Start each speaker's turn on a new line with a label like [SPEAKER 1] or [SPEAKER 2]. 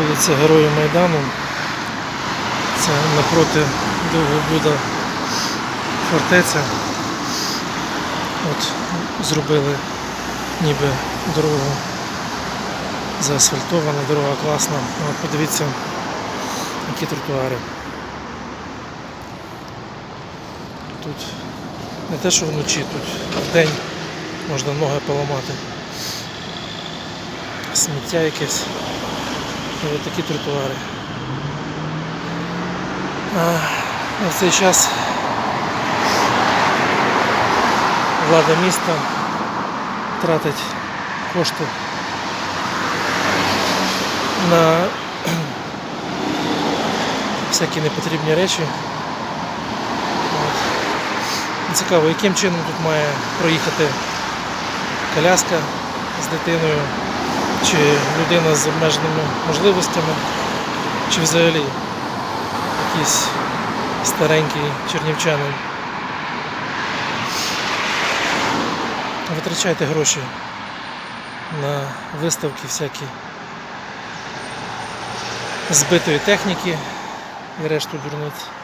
[SPEAKER 1] вулиця Героїв Майдану. Це напроти Довгобуда фортеця. От зробили ніби дорогу заасфальтована, дорога класна. От подивіться, які тротуари. Тут не те, що вночі, тут в день можна ноги поламати. Сміття якесь. От такі тротуари. А, а цей час влада міста тратить кошти на всякі непотрібні речі. Цікаво, яким чином тут має проїхати коляска з дитиною, чи людина з обмеженими можливостями, чи взагалі якийсь старенький чернівчанин. Витрачайте гроші на виставки всякі збитої техніки і решту дурниць.